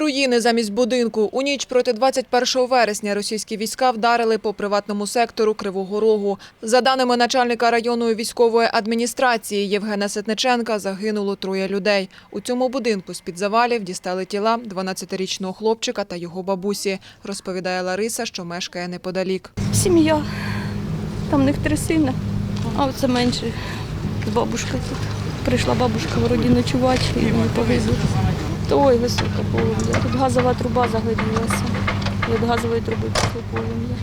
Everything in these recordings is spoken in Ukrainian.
Руїни замість будинку. У ніч проти 21 вересня російські війська вдарили по приватному сектору Кривого Рогу. За даними начальника районної військової адміністрації Євгена Сетниченка, загинуло троє людей. У цьому будинку з-під завалів дістали тіла 12-річного хлопчика та його бабусі, розповідає Лариса, що мешкає неподалік. Сім'я. Там в них три сина, а оце менше. Бабушка тут. Прийшла бабушка вроді ночувати і не повезли. То ой, висока полум'я. Тут газова труба загорілася. Від газової труби пішло полум'я.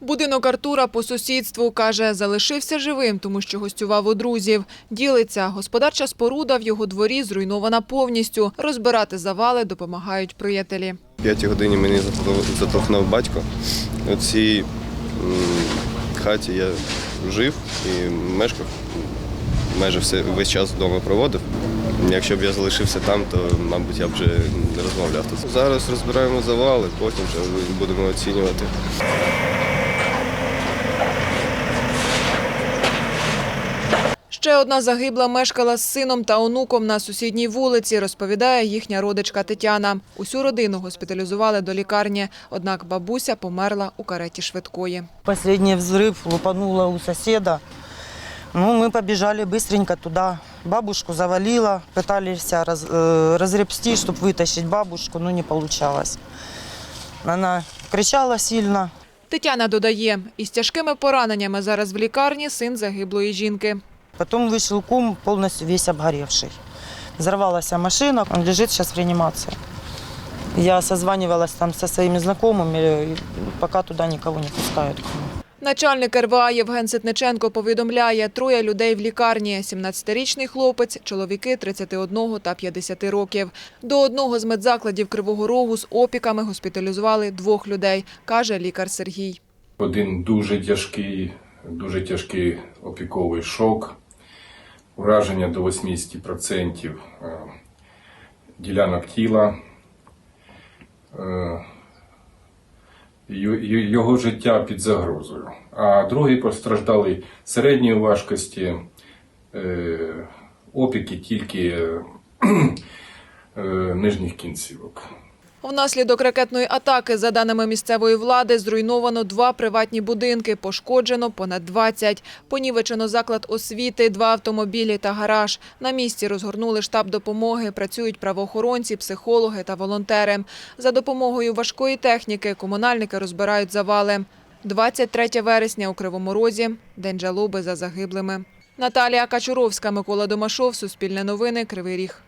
Будинок Артура по сусідству, каже, залишився живим, тому що гостював у друзів. Ділиться, господарча споруда в його дворі зруйнована повністю. Розбирати завали допомагають приятелі. В п'ятій годині мені затол- батько. У цій хаті я жив і мешкав. Майже все, весь час вдома проводив. Якщо б я залишився там, то, мабуть, я б вже не розмовляв тут. Зараз розбираємо завали, потім вже будемо оцінювати. Ще одна загибла мешкала з сином та онуком на сусідній вулиці, розповідає їхня родичка Тетяна. Усю родину госпіталізували до лікарні, однак бабуся померла у кареті швидкої. Последний взрыв лупануло у соседа. Ну, мы побежали быстренько туда. Бабушку завалило, пытались раз, э, разребсти, чтобы вытащить бабушку, но не получалось. Она кричала сильно. Тетяна додає, із тяжкими пораненнями зараз в лікарні син загиблої жінки. Потом вышел кум, полностью весь обгоревший. Взорвалась машина, он лежит сейчас в реанимации. Я созванивалась там со своими знакомыми, и пока туда никого не пускают. Начальник РВА Євген Ситниченко повідомляє, троє людей в лікарні. 17-річний хлопець, чоловіки 31 та 50 років. До одного з медзакладів Кривого Рогу з опіками госпіталізували двох людей, каже лікар Сергій. Один дуже тяжкий, дуже тяжкий опіковий шок, ураження до 80% е, ділянок тіла. Його життя під загрозою. А другий постраждали середньої важкості, е, опіки тільки е, е, нижніх кінцівок. Внаслідок ракетної атаки, за даними місцевої влади, зруйновано два приватні будинки, пошкоджено понад 20. Понівечено заклад освіти, два автомобілі та гараж. На місці розгорнули штаб допомоги, працюють правоохоронці, психологи та волонтери. За допомогою важкої техніки комунальники розбирають завали. 23 вересня у Кривому Розі – День жалоби за загиблими. Наталія Качуровська, Микола Домашов, Суспільне новини, Кривий Ріг.